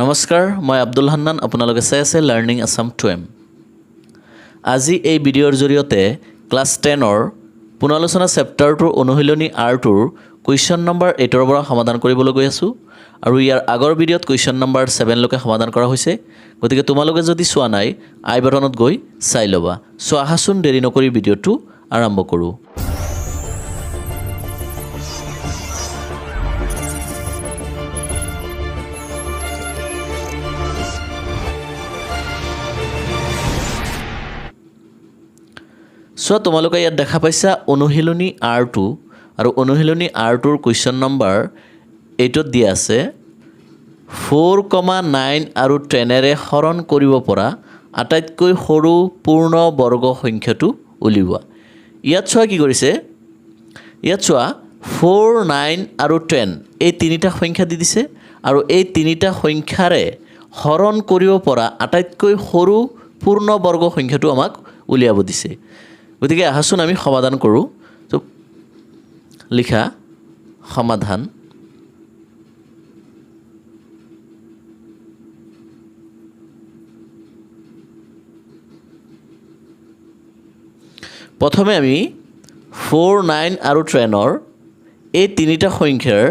নমস্কাৰ, মই আব্দুল হান্নান, আপোনালোকে চাই আছে লাৰ্ণিং আছাম টু এম আজি এই ভিডিঅ'ৰ জৰিয়তে ক্লাছ টেনৰ পুনৰালোচনা চেপ্টাৰটোৰ অনুশীলনী আৰটোৰ কুৱেশ্যন নম্বৰ এইটৰ পৰা সমাধান কৰিবলৈ গৈ আছোঁ আৰু ইয়াৰ আগৰ ভিডিঅ'ত কুৱেশ্যন নম্বৰ ছেভেনলৈকে সমাধান কৰা হৈছে। গতিকে তোমালোকে যদি চোৱা নাই, আই বাটনত গৈ চাই ল'বা। চ' আহাচোন দেৰি নকৰি ভিডিঅ'টো আৰম্ভ কৰোঁ। চোৱা তোমালোকে ইয়াত দেখা পাইছা অনুশীলনী আৰ টু আৰু অনুশীলনী আৰ টুৰ কুৱেশ্যন নম্বৰ এইটোত দিয়া আছে, ফ'ৰ কমা নাইন আৰু টেনেৰে হৰণ কৰিব পৰা আটাইতকৈ সৰু পূৰ্ণ বৰ্গ সংখ্যাটো উলিওৱা। ইয়াত চোৱা কি কৰিছে, ইয়াত চোৱা, ফ'ৰ, নাইন আৰু টেন, এই তিনিটা সংখ্যা দি দিছে আৰু এই তিনিটা সংখ্যাৰে হৰণ কৰিব পৰা আটাইতকৈ সৰু পূৰ্ণ বৰ্গ সংখ্যাটো আমাক উলিয়াব দিছে। গতিকে আহাচোন আমি সমাধান কৰোঁ। তো লিখা, সমাধান। প্ৰথমে আমি ফ'ৰ, নাইন আৰু টেনৰ এই তিনিটা সংখ্যাৰ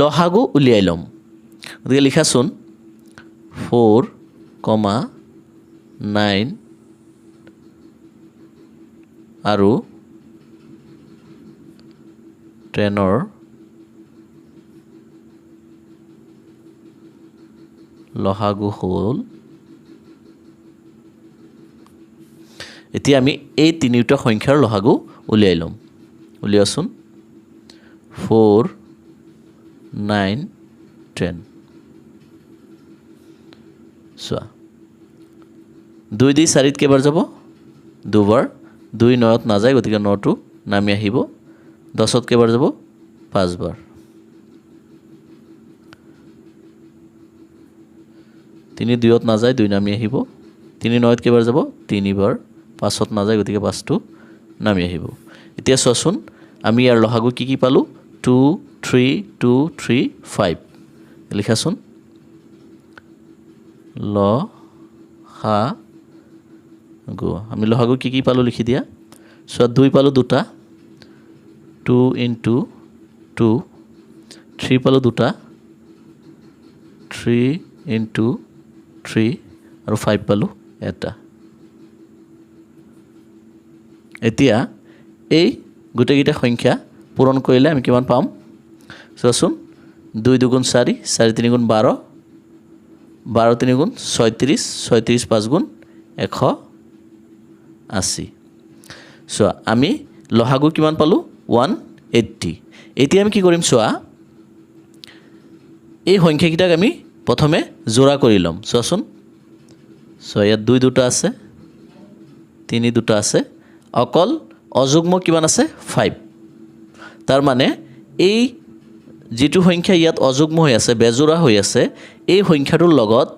লহাগু উলিয়াই ল'ম। গতিকে লিখাচোন, ফ'ৰ, কমা, নাইন আৰু টেনৰ লহাগু হ'ল এতিয়া আমি এই তিনিওটা সংখ্যাৰ লহাগু উলিয়াই ল'ম। উলিয়াচোন। Four, nine, ten. চোৱা। দুই দুই চাৰিত কেইবাৰ যাব? দুবাৰ। দুই নয়ত নাযায় গতিকে নটো নামি আহিব। দহত কেইবাৰ যাব? পাঁচবাৰ। তিনি দুইত নাযায় দুই নামি আহিব। তিনি নয়ত কেইবাৰ যাব? তিনিবাৰ। পাঁচত নাযায় গতিকে পাঁচটো নামি আহিব। এতিয়া চোৱাচোন, আমি ইয়াৰ লহাগু কি কি পালোঁ? Two, three two, three, five. লিখাচোন। ল হা গু, আমি লহাগু কি কি পালোঁ লিখি দিয়া? চোৱা দুই পালোঁ দুটা, টু ইনটু টু, থ্ৰী পালোঁ দুটা, থ্ৰী ইনটু থ্ৰী আৰু ফাইভ পালোঁ এটা। এতিয়া এই গোটেইকেইটা সংখ্যা পূৰণ কৰিলে আমি কিমান পাম? চোৱাচোন, দুই দুগুণ চাৰি চাৰি তিনি গুণ বাৰ বাৰ তিনি গুণ ছয়ত্ৰিছ ছয়ত্ৰিছ পাঁচ গুণ এশ আশী। চোৱা, আমি লহাগু কিমান পালোঁ? One eighty. এতিয়া আমি কি কৰিম? চোৱা, এই সংখ্যাকেইটাক আমি প্ৰথমে যোৰা কৰি ল'ম। চোৱাচোন। চোৱা, ইয়াত দুই দুটা আছে, তিনি দুটা আছে। অকল অযুগ্ম কিমান আছে? ফাইভ। তাৰমানে এই যিটো সংখ্যা ইয়াত অযুগ্ম হৈ আছে, বেজোৰা হৈ আছে, এই সংখ্যাটোৰ লগত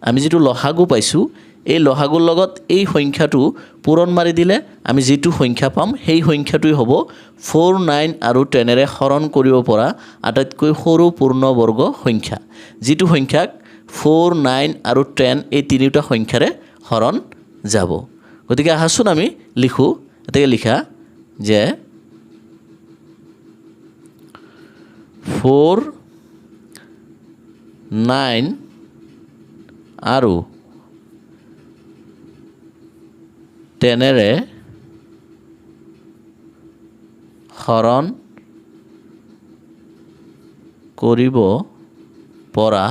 আমি যিটো লহাগু পাইছোঁ এই লহাগুৰ লগত এই সংখ্যাটো পূৰণ মাৰি দিলে আমি যিটো সংখ্যা পাম, সেই সংখ্যাটোৱে হ'ব ফ'ৰ, নাইন আৰু টেনেৰে হৰণ কৰিব পৰা আটাইতকৈ সৰু পূৰ্ণবৰ্গ সংখ্যা। যিটো সংখ্যাক ফ'ৰ, নাইন আৰু টেন এই তিনিওটা সংখ্যাৰে হৰণ যাব। গতিকে আহাচোন আমি লিখোঁ, এতেকে লিখা যে ফ'ৰ, নাইন আৰু টেনেৰে হৰণ কৰিব পৰা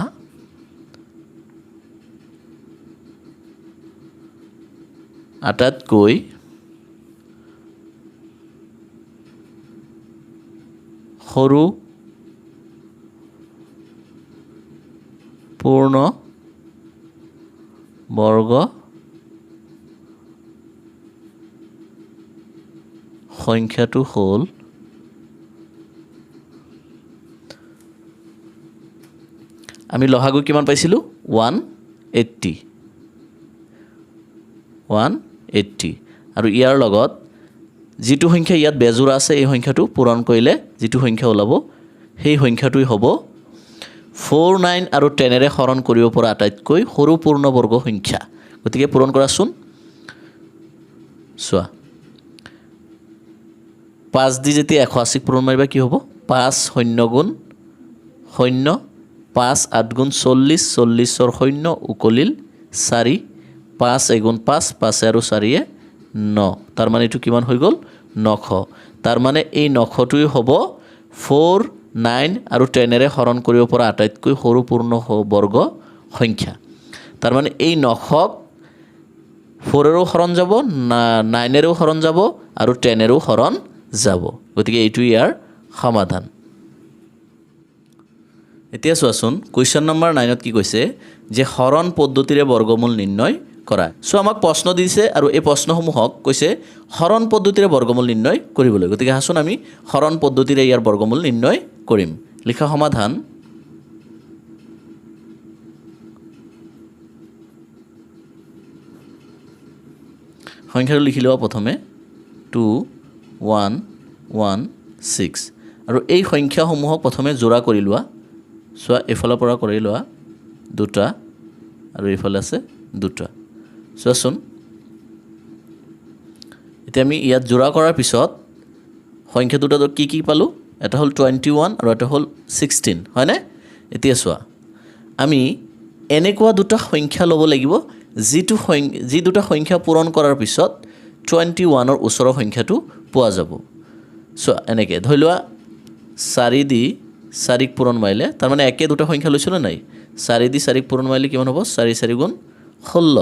আটাইতকৈ সৰু পূৰ্ণ বৰ্গ সংখ্যাটো হ'ল আমি লহাগু কিমান পাইছিলোঁ? ওৱান এইট্টি ওৱান এইট্টি আৰু ইয়াৰ লগত যিটো সংখ্যা ইয়াত বেজোৰা আছে, এই সংখ্যাটো পূৰণ কৰিলে যিটো সংখ্যা ওলাব, সেই সংখ্যাটোৱে হ'ব ফ'ৰ নাইন আৰু টেনেৰে হৰণ কৰিব পৰা আটাইতকৈ সৰু পূৰ্ণবৰ্গ সংখ্যা। গতিকে পূৰণ কৰাচোন। চোৱা পাঁচ দি যেতিয়া এশ আশীক পূৰণ মাৰিবা, কি হ'ব? পাঁচ শূন্য গুণ শূন্য, পাঁচ আঠ গুণ চল্লিছ, চল্লিছৰ শূন্য, উকলিল চাৰি, পাঁচ এগুণ পাঁচ, পাঁচে আৰু চাৰিয়ে ন। তাৰমানে এইটো কিমান হৈ গ'ল? নশ। তাৰমানে এই নশটোৱে হ'ব ফ'ৰ, নাইন আৰু টেনেৰে হৰণ কৰিব পৰা আটাইতকৈ সৰু পূৰ্ণ বৰ্গ সংখ্যা। তাৰমানে এই নশক ফ'ৰেৰো হৰণ যাব, না নাইনেৰেও হৰণ যাব আৰু টেনেৰেও হৰণ যাব। গতিকে এইটো ইয়াৰ সমাধান। এতিয়া চোৱাচোন কুৱেশ্যন নম্বৰ নাইনত কি কৈছে যে হৰণ পদ্ধতিৰে বৰ্গমূল নিৰ্ণয় কৰা। চ' আমাক প্ৰশ্ন দিছে আৰু এই প্ৰশ্নসমূহক কৈছে হৰণ পদ্ধতিৰে বৰ্গমূল নিৰ্ণয় কৰিবলৈ। গতিকে আহাচোন আমি হৰণ পদ্ধতিৰে ইয়াৰ বৰ্গমূল নিৰ্ণয় কৰিম। লিখা সমাধান। সংখ্যাটো লিখি লোৱা প্ৰথমে। টু ওৱান ওৱান ছিক্স আৰু এই সংখ্যাসমূহক প্ৰথমে যোৰা কৰি লোৱা। চোৱা, এইফালৰ পৰা কৰি লোৱা। দুটা। আৰু এইফালে আছে দুটা। চোৱাচোন এতিয়া আমি ইয়াত যোৰা কৰাৰ পিছত সংখ্যা দুটা কি কি পালোঁ? এটা হ'ল টুৱেণ্টি ওৱান আৰু এটা হ'ল ছিক্সটিন হয়নে? এতিয়া চোৱা। আমি এনেকুৱা দুটা সংখ্যা ল'ব লাগিব, যিটো যি দুটা সংখ্যা পূৰণ কৰাৰ পিছত টুৱেণ্টি ওৱানৰ ওচৰৰ সংখ্যাটো পোৱা যাব। চোৱা এনেকৈ। ধৰি লোৱা, চাৰি দি চাৰিক পূৰণ মাৰিলে তাৰমানে একে দুটা সংখ্যা লৈছিলোঁ নাই? চাৰি দি চাৰিক পূৰণ মাৰিলে কিমান হ'ব? চাৰি চাৰি গুণ ষোল্ল।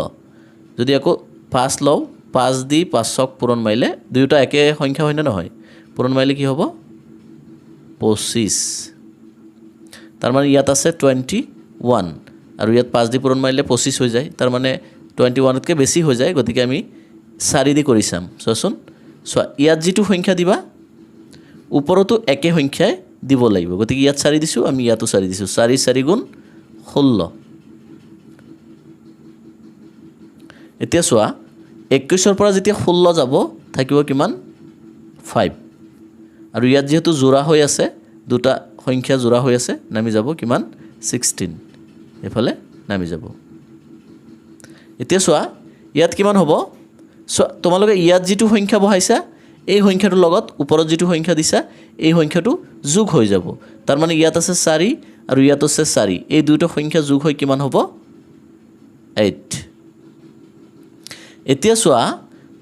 যদি আকৌ পাঁচ লওঁ, পাঁচ দি পাঁচক পূৰণ মাৰিলে, দুয়োটা একে সংখ্যা হয়নে নহয়? পূৰণ মাৰিলে কি হ'ব? পঁচিছ। তাৰমানে ইয়াত আছে টুৱেণ্টি ওৱান আৰু ইয়াত পাঁচ দি পূৰণ মাৰিলে পঁচিছ হৈ যায়। তাৰমানে টুৱেণ্টি ওৱানতকৈ বেছি হৈ যায়, গতিকে আমি চাৰি দি কৰি চাম। চোৱাচোন। চোৱা, ইয়াত যিটো সংখ্যা দিবা, ওপৰতো একে সংখ্যাই দিব লাগিব। গতিকে ইয়াত চাৰি দিছোঁ, আমি ইয়াতো চাৰি দিছোঁ। চাৰি চাৰি গুণ ষোল্ল। এতিয়া চোৱা একৈছৰ পৰা যেতিয়া ষোল্ল যাব, থাকিব কিমান? ফাইভ। আৰু ইয়াত যিহেতু যোৰা হৈ আছে, দুটা সংখ্যা যোৰা হৈ আছে, নামি যাব কিমান? ছিক্সটিন। এইফালে নামি যাব। এতিয়া চোৱা, ইয়াত কিমান হ'ব? চোৱা তোমালোকে ইয়াত যিটো সংখ্যা বহাইছা এই সংখ্যাটোৰ লগত ওপৰত যিটো সংখ্যা দিছা, এই সংখ্যাটো যোগ হৈ যাব। তাৰমানে ইয়াত আছে চাৰি আৰু ইয়াত আছে চাৰি। এই দুয়োটা সংখ্যা যোগ হৈ কিমান হ'ব? এইট এতিয়া চোৱা,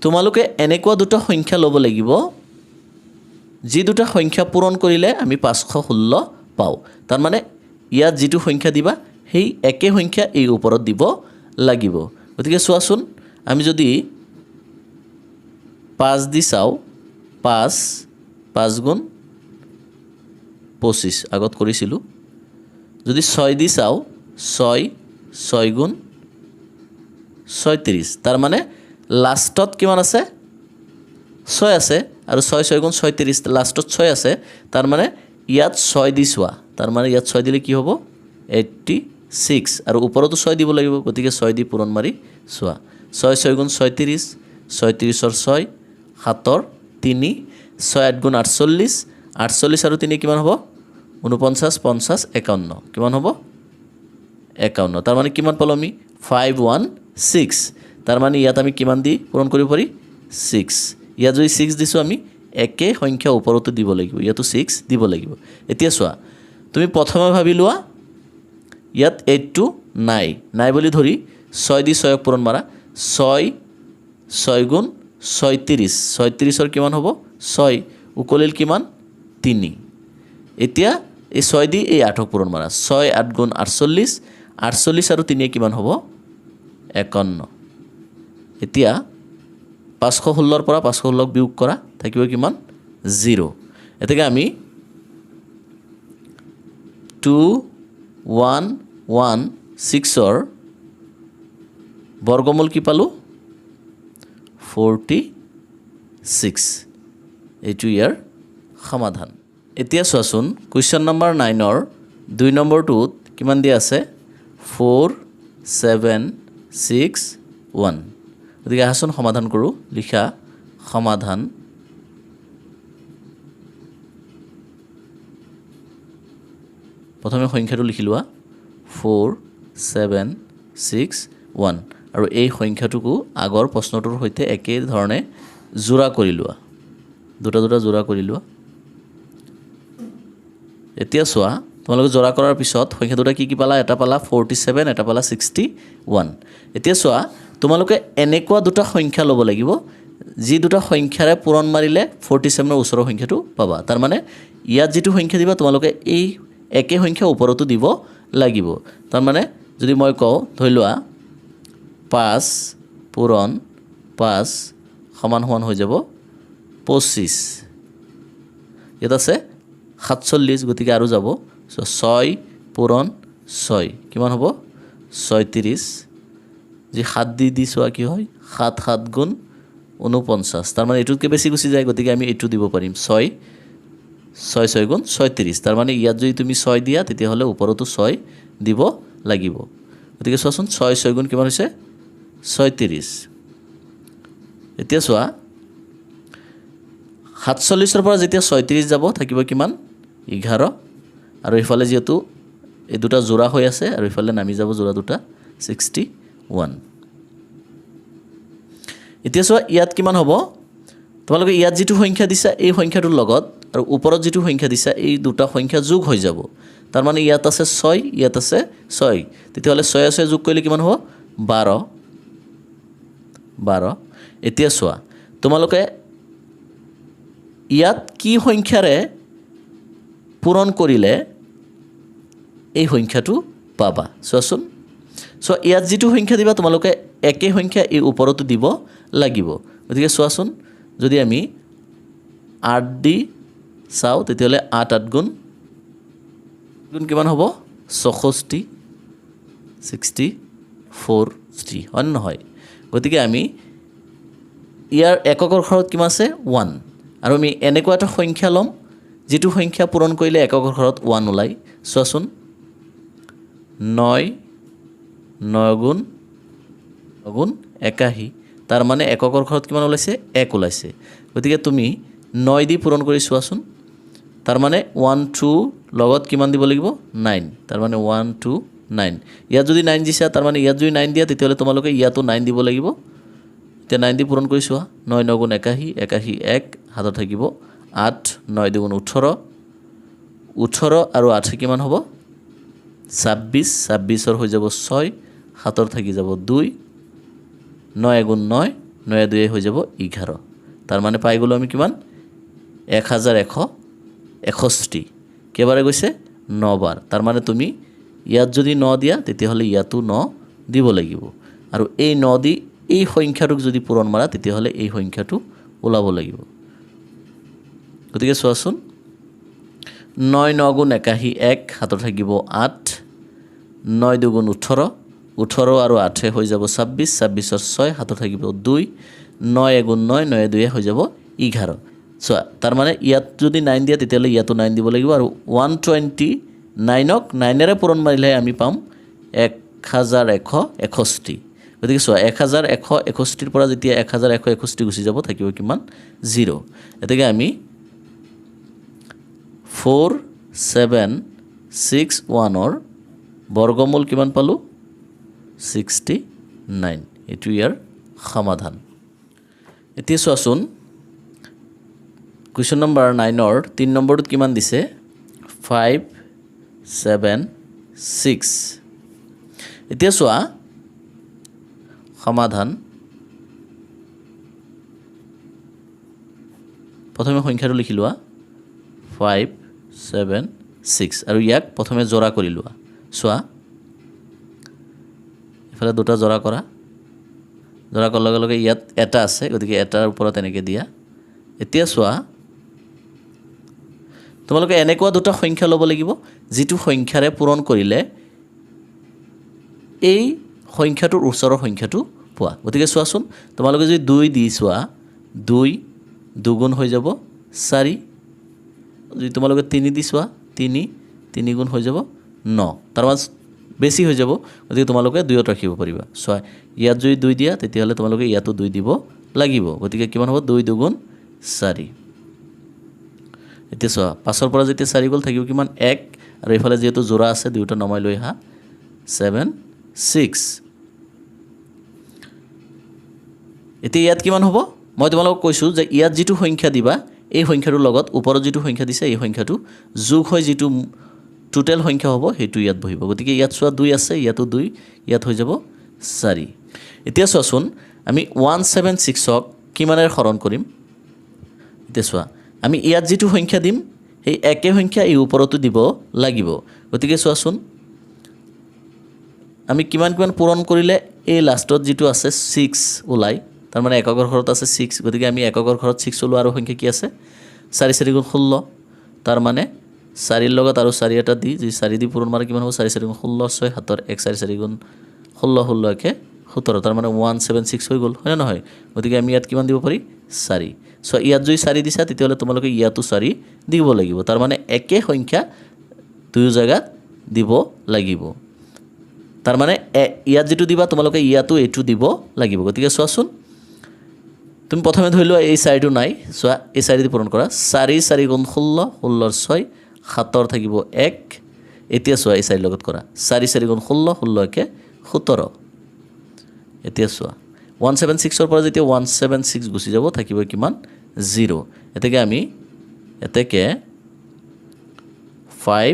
তোমালোকে এনেকুৱা দুটা সংখ্যা ল'ব লাগিব, যি দুটা সংখ্যা পূৰণ কৰিলে আমি পাঁচশো ষোল্ল পাওঁ। তাৰমানে ইয়াত যিটো সংখ্যা দিবা, সেই একে সংখ্যা এই ওপৰত দিব লাগিব। গতিকে চোৱাচোন, আমি যদি পাঁচ দি চাওঁ পাঁচ পাঁচ গুণ পঁচিছ আগত কৰিছিলোঁ। যদি ছয় দি চাওঁ ছয় ছয় গুণ ছয়ত্ৰিছ তাৰমানে লাষ্টত কিমান আছে? ছয় আছে। আৰু ছয় ছয় গুণ ছয়ত্ৰিছ লাষ্টত ছয় আছে। তাৰমানে ইয়াত ছয় দি চোৱা। তাৰমানে ইয়াত ছয় দিলে কি হ'ব? Eighty six. আৰু ওপৰতো ছয় দিব লাগিব, গতিকে ছয় দি পূৰণ মাৰি চোৱা। ছয় ছয় গুণ ছয়ত্ৰিছ ছয়ত্ৰিছৰ ছয় সাতৰ তিনি ছয় আঠ গুণ আঠচল্লিছ আঠচল্লিছ আৰু তিনি কিমান হ'ব? ঊনপঞ্চাছ পঞ্চাছ একাৱন্ন। কিমান হ'ব? একাৱন্ন। তাৰমানে কিমান পালোঁ আমি? Five one six. তাৰমানে ইয়াত আমি কিমান দি পূৰণ কৰিব পাৰি? ছিক্স। ইয়াত যদি ছিক্স দিছোঁ আমি, একে সংখ্যা ওপৰতো দিব লাগিব। ইয়াতো ছিক্স দিব লাগিব। এতিয়া চোৱা, তুমি প্ৰথমে ভাবি লোৱা, ইয়াত এইটটো নাই নাই বুলি ধৰি ছয় দি ছয়ক পূৰণ মাৰা। ছয় ছয় গুণ ছয়ত্ৰিছ ছয়ত্ৰিছৰ কিমান হ'ব? ছয়। উকলিল কিমান? তিনি। এতিয়া এই ছয় দি এই আঠক পূৰণ মাৰা। ছয় আঠ গুণ আঠচল্লিছ। আঠচল্লিছ আৰু তিনিয়ে কিমান হ'ব? একাৱন্ন। এতিয়া পাঁচশো ষোল্লৰ পৰা পাঁচশো ষোল্লক বিয়োগ কৰা, থাকিব কিমান? জিৰ' এতেকে আমি টু, ওৱান ওৱান, ছিক্সৰ বৰ্গমূল কি পালোঁ? ফৰ্টি ছিক্স এইটো ইয়াৰ সমাধান। এতিয়া চোৱাচোন কুৱেশ্যন নম্বৰ নাইনৰ দুই নম্বৰটোত কিমান দিয়া আছে? ফ'ৰ ছেভেন ছিক্স ওৱান গতিকে আহাচোন সমাধান কৰোঁ, লিখা সমাধান। প্ৰথমে সংখ্যাটো লিখি লোৱা। ফ'ৰ ছেভেন ছিক্স ওৱান আৰু এই সংখ্যাটোকো আগৰ প্ৰশ্নটোৰ সৈতে একে ধৰণে যোৰা কৰি লোৱা। দুটা দুটা যোৰা কৰি লোৱা। এতিয়া চোৱা, তোমালোকে জোৰা কৰাৰ পিছত সংখ্যা দুটা কি কি পালা? এটা পালা ফৰ্টি ছেভেন এটা পালা ছিক্সটি ওৱান এতিয়া চোৱা, তোমালোকে এনেকুৱা দুটা সংখ্যা ল'ব লাগিব, যি দুটা সংখ্যাৰে পূৰণ মাৰিলে ফৰ্টি ছেভেনৰ ওচৰৰ সংখ্যাটো পাবা। তাৰমানে ইয়াত যিটো সংখ্যা দিবা, তোমালোকে এই একে সংখ্যা ওপৰতো দিব লাগিব। তাৰমানে যদি মই কওঁ, ধৰি লোৱা পাঁচ পূৰণ পাঁচ সমান সমান হৈ যাব পঁচিছ ইয়াত আছে সাতচল্লিছ গতিকে আৰু যাব। চ' ছয় পূৰণ ছয়। কিমান হ'ব? ছয়ত্ৰিছ যি সাত দি দি চোৱা কি হয়? সাত সাত গুণ ঊনপঞ্চাছ তাৰমানে এইটোতকৈ বেছি গুচি যায়, গতিকে আমি এইটো দিব পাৰিম। ছয় ছয় ছয় গুণ ছয়ত্ৰিছ তাৰমানে ইয়াত যদি তুমি ছয় দিয়া, তেতিয়াহ'লে ওপৰতো ছয় দিব লাগিব। গতিকে চোৱাচোন, ছয় ছয় গুণ কিমান হৈছে? ছয়ত্ৰিছ। এতিয়া চোৱা, সাতচল্লিছৰ পৰা যেতিয়া ছয়ত্ৰিছ যাব, থাকিব কিমান? এঘাৰ। আৰু ইফালে যিহেতু এই দুটা যোৰা হৈ আছে, আৰু ইফালে নামি যাব যোৰা দুটা, ছিক্সটি ওৱান। এতিয়া চোৱা, ইয়াত কিমান হ'ব? তোমালোকে ইয়াত যিটো সংখ্যা দিছা, এই সংখ্যাটোৰ লগত, আৰু ওপৰত যিটো সংখ্যা দিছা, এই দুটা সংখ্যা যোগ হৈ যাব। তাৰমানে ইয়াত আছে ছয়, ইয়াত আছে ছয়। তেতিয়াহ'লে ছয়ে ছয়ে যোগ কৰিলে কিমান হ'ব? বাৰ। বাৰ। এতিয়া চোৱা, তোমালোকে ইয়াত কি সংখ্যাৰে পূৰণ কৰিলে এই সংখ্যাটো পাবা? চোৱাচোন। চ' ইয়াত যিটো সংখ্যা দিবা, তোমালোকে একে সংখ্যা এই ওপৰতো দিব লাগিব। গতিকে চোৱাচোন, যদি আমি আঠ দি চাওঁ, তেতিয়াহ'লে আঠ আঠ গুণ গুণ কিমান হ'ব? ছষষ্ঠি, ছিক্সটি ফ'ৰ থ্ৰী হয় নহয়? গতিকে আমি ইয়াৰ এককৰ ঘৰত কিমান আছে? ওৱান আৰু আমি এনেকুৱা এটা সংখ্যা ল'ম, যিটো সংখ্যা পূৰণ কৰিলে এককৰ ঘৰত ওৱান ওলায়। চোৱাচোন। নয় নয় গুণ গুণ একাশী। তাৰ মানে এককৰ ঘৰত কিমান ওলাইছে? এক ওলাইছে। গতিকে তুমি নয় দি পূৰণ কৰি চোৱাচোন। তাৰমানে ওৱান টু লগত কিমান দিব লাগিব? নাইন তাৰমানে ওৱান টু নাইন। ইয়াত যদি নাইন দিছা তাৰমানে ইয়াত যদি নাইন দিয়া, তেতিয়াহ'লে তোমালোকে ইয়াতো নাইন দিব লাগিব। এতিয়া নাইন দি পূৰণ কৰি চোৱা নয় নগুণ একাশী একাশী এক হাতত থাকিব। আঠ, নয় দুগুণ ওঠৰ। ওঠৰ আৰু আঠে কিমান হ'ব? ছাব্বিছ। ছাব্বিছৰ হৈ যাব ছয়। সাতৰ থাকি যাব দুই। নয় এগুণ নয়, নয়ে দুয়ে হৈ যাব এঘাৰ। তাৰমানে পাই গ'লোঁ আমি কিমান? এক হাজাৰ এশ এষষ্ঠি। কেইবাৰে গৈছে? নবাৰ। তাৰমানে তুমি ইয়াত যদি ন দিয়া তেতিয়াহ'লে ইয়াতো ন দিব লাগিব। আৰু এই ন দি এই সংখ্যাটোক যদি পূৰণ মাৰা তেতিয়াহ'লে এই সংখ্যাটো ওলাব লাগিব। গতিকে চোৱাচোন। নয় ন গুণ একাশী এক, হাতত থাকিব আঠ। নয় দুগুণ ওঠৰ ওঠৰ আৰু আঠে হৈ যাব ছাব্বিছ ছাব্বিছৰ ছয়, হাতত থাকিব দুই। নয় এগুণ নয়, নয়ে দুয়ে হৈ যাব এঘাৰ। চোৱা, তাৰমানে ইয়াত যদি নাইন দিয়া, তেতিয়াহ'লে ইয়াতো নাইন দিব লাগিব। আৰু ওৱান টুৱেণ্টি নাইনক, নাইনেৰে পূৰণ মাৰিলেহে আমি পাম এক হাজাৰ এশ এষষ্ঠি। গতিকে চোৱা, এক হাজাৰ এশ এষষ্ঠিৰ পৰা যেতিয়া এক হাজাৰ এশ এষষ্ঠি গুচি যাব, থাকিব কিমান? জিৰ' গতিকে আমি ফ'ৰ, ছেভেন, ছিক্স, ওৱানৰ বৰ্গমূল কিমান পালোঁ? Sixty nine. এইটো ইয়াৰ সমাধান। এতিয়া চোৱাচোন, কুৱেশ্যন নম্বৰ নাইনৰ, তিনি নম্বৰটোত কিমান দিছে? ফাইভ ছেভেন ছিক্স এতিয়া চোৱা, সমাধান। প্ৰথমে সংখ্যাটো লিখি লোৱা। ফাইভ ছেভেন ছিক্স আৰু ইয়াক প্ৰথমে জোৰা কৰি লোৱা। চোৱা, ইফালে দুটা জোৰা কৰা। জোৰা কৰাৰ লগে লগে ইয়াত এটা আছে, গতিকে এটাৰ ওপৰত এনেকৈ দিয়া। এতিয়া চোৱা তোমালোকে এনেকুৱা দুটা সংখ্যা ল'ব লাগিব, যিটো সংখ্যাৰে পূৰণ কৰিলে এই সংখ্যাটোৰ ওচৰৰ সংখ্যাটো পোৱা। গতিকে চোৱাচোন, তোমালোকে যদি দুই দি চোৱা, দুই দুগুণ হৈ যাব চাৰি, যদি তোমালোকে তিনি দি চোৱা, তিনি তিনি গুণ হৈ যাব ন। তাৰমান বেছি হৈ যাব, গতিকে তোমালোকে দুইত ৰাখিব পাৰিবা। চোৱা, ইয়াত যদি দুই দিয়া, তেতিয়াহ'লে তোমালোকে ইয়াতো দুই দিব লাগিব। গতিকে কিমান হ'ব? দুই দুগুণ চাৰি। এতিয়া চোৱা পাঁচৰ পৰা যেতিয়া চাৰি গ'ল, থাকিব কিমান? এক। আৰু এইফালে যিহেতু যোৰা আছে, দুয়োটা নমাই লৈ আহা। Seven, six. এতিয়া ইয়াত কিমান হ'ব? মই তোমালোকক কৈছোঁ যে ইয়াত যিটো সংখ্যা দিবা, এই সংখ্যাটোৰ লগত ওপৰত যিটো সংখ্যা দিছে, এই সংখ্যাটো যোগ হৈ যিটো টোটেল সংখ্যা হ'ব, সেইটো ইয়াত বহিব। গতিকে ইয়াত চোৱা, দুই আছে, ইয়াতো দুই, ইয়াত হৈ যাব চাৰি। এতিয়া চোৱাচোন, আমি ওৱান ছেভেন ছিক্সক কিমানেৰে হৰণ কৰিম? এতিয়া চোৱা আমি ইয়াত যিটো সংখ্যা দিম, সেই একে সংখ্যা এই ওপৰতো দিব লাগিব। গতিকে চোৱাচোন, আমি কিমান কিমান পূৰণ কৰিলে এই লাষ্টত যিটো আছে ছিক্স ওলায় তাৰমানে এককৰ ঘৰত আছে ছিক্স, গতিকে আমি এককৰ ঘৰত ছিক্স ওলোৱা আৰু সংখ্যা কি আছে? চাৰি চাৰি গুণ ষোল্ল তাৰমানে চাৰিৰ লগত আৰু চাৰি এটা দি, যি চাৰি দি পূৰণ মাৰে কিমান হ'ব? চাৰি চাৰি গুণ ষোল্ল, ছয়, সাতৰ, এক, চাৰি চাৰি গুণ ষোল্ল ষোল্ল, একে সোতৰ তাৰমানে ওৱান, ছেভেন, ছিক্স হৈ গ'ল হয়নে নহয়? গতিকে আমি ইয়াত কিমান দিব পাৰি? চাৰি। চ' ইয়াত যদি চাৰি দিছা তেতিয়াহ'লে তোমালোকে ইয়াতো চাৰি দিব লাগিব। তাৰমানে একে সংখ্যা দুয়ো জেগাত দিব লাগিব। তাৰমানে ইয়াত যিটো দিবা, তোমালোকে ইয়াতো এইটো দিব লাগিব। গতিকে চোৱাচোন, তুমি প্ৰথমে ধৰি লোৱা এই চাৰিটো নাই। চোৱা, এই চাৰি দি পূৰণ কৰা। চাৰি চাৰি গুণ ষোল্ল, ষোল্লৰ ছয়, সাতৰ থাকিব এক। এতিয়া চোৱা, এই চাৰিৰ লগত কৰা। চাৰি চাৰি গুণ ষোল্ল ষোল্ল একে সোতৰ। এতিয়া চোৱা, ওৱান ছেভেন ছিক্সৰ পৰা যেতিয়া ওৱান ছেভেন ছিক্স গুচি যাব, থাকিব কিমান? জিৰ' এতেকে আমি, এতেকে ফাইভ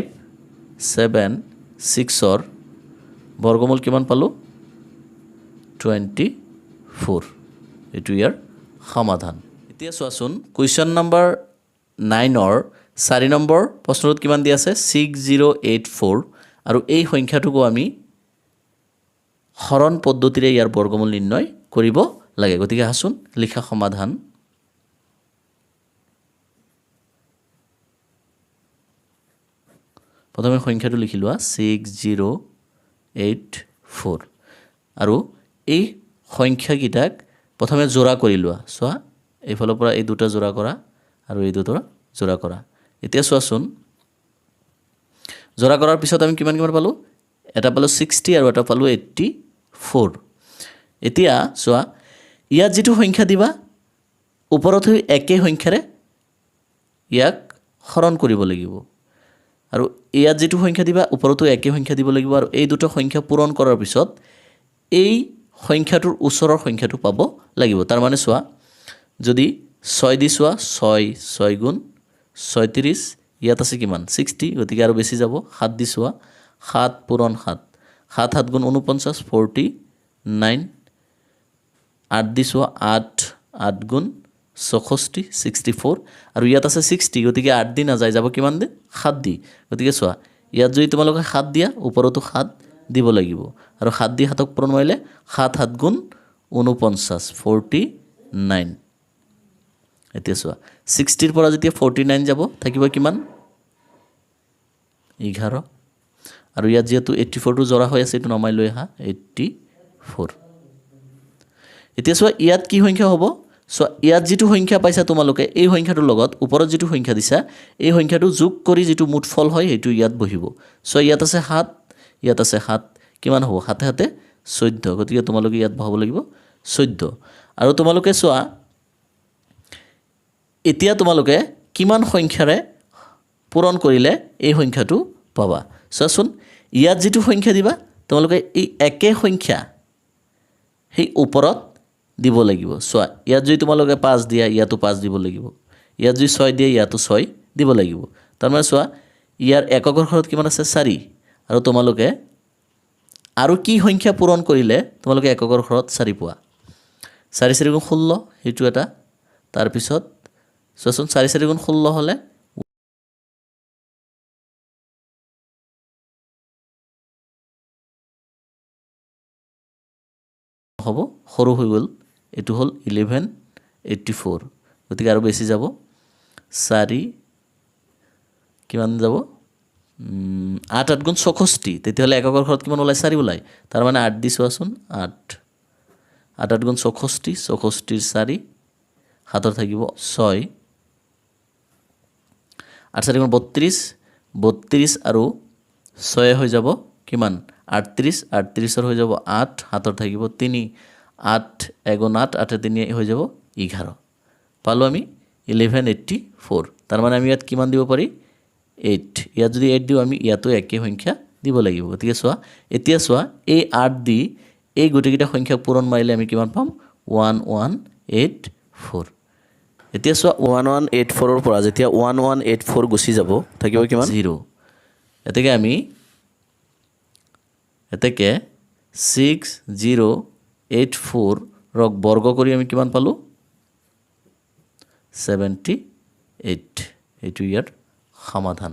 ছেভেন ছিক্সৰ বৰ্গমূল কিমান পালোঁ? টুৱেণ্টি ফ'ৰ এইটো ইয়াৰ সমাধান। এতিয়া চোৱাচোন কুৱেশ্যন নম্বৰ নাইনৰ চাৰি নম্বৰ প্ৰশ্নটোত কিমান দিয়া আছে? ছিক্স জিৰ' এইট ফ'ৰ আৰু এই সংখ্যাটোকো আমি হৰণ পদ্ধতিৰে ইয়াৰ বৰ্গমূল নিৰ্ণয় কৰিব লাগে। গতিকে আহাচোন, লিখা সমাধান প্ৰথমে সংখ্যাটো লিখি লোৱা ছিক্স জিৰ' এইট ফ'ৰ আৰু এই সংখ্যাকেইটাক প্ৰথমে জোৰা কৰি লোৱা। চোৱা, এইফালৰ পৰা এই দুটা জোৰা কৰা আৰু এই দুটা জোৰা কৰা। এতিয়া চোৱাচোন। জোৰা কৰাৰ পিছত আমি কিমান কিমান পালোঁ? এটা পালোঁ ছিক্সটি আৰু এটা পালোঁ এইট্টি ফ'ৰ এতিয়া চোৱা, ইয়াত যিটো সংখ্যা দিবা, ওপৰত হৈ একে সংখ্যাৰে ইয়াক হৰণ কৰিব লাগিব। আৰু ইয়াত যিটো সংখ্যা দিবা, ওপৰতো একে সংখ্যা দিব লাগিব আৰু এই দুটা সংখ্যা পূৰণ কৰাৰ পিছত এই সংখ্যাটোৰ ওচৰৰ সংখ্যাটো পাব লাগিব। তাৰমানে চোৱা, যদি ছয় দি চোৱা, ছয় ছয় গুণ ছয়ত্ৰিছ ইয়াত আছে কিমান? ছিক্সটি, গতিকে আৰু বেছি যাব, সাত দি চোৱা, সাত পূৰণ সাত। সাত সাত গুণ ঊনপঞ্চাছ, ফৰ্টি নাইন। আঠ দি চোৱা, আঠ আঠ গুণ ছষষ্ঠি ছিক্সটি ফ'ৰ আৰু ইয়াত আছে ছিক্সটি গতিকে আঠ দি নাযায়, যাব কিমান দি সাত দি গতিকে চোৱা, ইয়াত যদি তোমালোকে সাত দিয়া, ওপৰতো সাত দিব লাগিব। আৰু সাত দি সাতক পূৰণ মাৰিলে সাত সাত গুণ ঊনপঞ্চাছ ফৰ্টি নাইন এতিয়া চোৱা ছিক্সটিৰ পৰা যেতিয়া ফৰ্টি নাইন যাব, থাকিব কিমান? এঘাৰ। আৰু ইয়াত যিহেতু এইট্টি ফ'ৰটো জৰা হৈ আছে, এইটো নমাই লৈ আহা এইট্টি ফ'ৰ এতিয়া চোৱা, ইয়াত কি সংখ্যা হ'ব? চোৱা ইয়াত যিটো সংখ্যা পাইছা তোমালোকে, এই সংখ্যাটোৰ লগত ওপৰত যিটো সংখ্যা দিছা, এই সংখ্যাটো যোগ কৰি যিটো মুঠ ফল হয়, সেইটো ইয়াত বহিব। চোৱা ইয়াত আছে সাত, ইয়াত আছে সাত, কিমান হ'ব? সাতে সাতে চৈধ্য। গতিকে তোমালোকে ইয়াত বহাব লাগিব চৈধ্য। আৰু তোমালোকে চোৱা, এতিয়া তোমালোকে কিমান সংখ্যাৰে পূৰণ কৰিলে এই সংখ্যাটো পাবা? চোৱাচোন, ইয়াত যিটো সংখ্যা দিবা, তোমালোকে এই একে সংখ্যা, সেই ওপৰত দিব লাগিব। চোৱা ইয়াত যদি তোমালোকে পাঁচ দিয়া, ইয়াতো পাঁচ দিব লাগিব। ইয়াত যদি ছয় দিয়ে, ইয়াতো ছয় দিব লাগিব। তাৰমানে চোৱা, ইয়াৰ এককৰ ঘৰত কিমান আছে? চাৰি। আৰু তোমালোকে আৰু কি সংখ্যা পূৰণ কৰিলে তোমালোকে এককৰ ঘৰত চাৰি পোৱা? চাৰি চাৰি গুণ ষোল্ল, সেইটো এটা। তাৰপিছত, চোৱাচোন, চাৰি চাৰি গুণ ষোল্ল হ'লে হ'ব, সৰু হৈ গ'ল। এইটো হ'ল ইলেভেন এইট্টি ফ'ৰ গতিকে আৰু বেছি যাব। চাৰি কিমান যাব? আঠ আঠ গুণ ছষষ্ঠি। তেতিয়াহ'লে এককৰ ঘৰত কিমান ওলায়? চাৰি ওলায়। তাৰমানে আঠ দি চোৱাচোন আঠ আঠ আঠ গুণ ছষষ্ঠি, ছষষ্ঠিৰ চাৰি হাতৰ থাকিব ছয়। আঠ চাৰি গুণ বত্ৰিছ বত্ৰিছ আৰু ছয়ে হৈ যাব কিমান? আঠত্ৰিছ আঠত্ৰিছৰ হৈ যাব আঠ হাতৰ থাকিব তিনি। আঠ এগুণ আঠ আঠে তিনি হৈ যাব এঘাৰ পালোঁ আমি ইলেভেন এইট্টি ফ'ৰ তাৰমানে আমি ইয়াত কিমান দিব পাৰি এইট ইয়াত যদি এইট দিওঁ আমি ইয়াতো একে সংখ্যা দিব লাগিব। গতিকে চোৱা এতিয়া চোৱা এই আঠ দি এই গোটেইকেইটা সংখ্যাক পূৰণ মাৰিলে আমি কিমান পাম? ওৱান ওৱান এইট ফ'ৰ এতিয়া চোৱা ওৱান ওৱান এইট ফ'ৰৰ পৰা যেতিয়া ওৱান ওৱান এইট ফ'ৰ গুচি যাব থাকিব কিমান? জিৰ' এতেকে আমি এতেকে ছিক্স জিৰ' এইট ফোর রক বর্গ কৰি আমি কিমান পালোঁ ছেভেণ্টি এইট এইটো ইয়াৰ সমাধান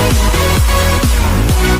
We'll be.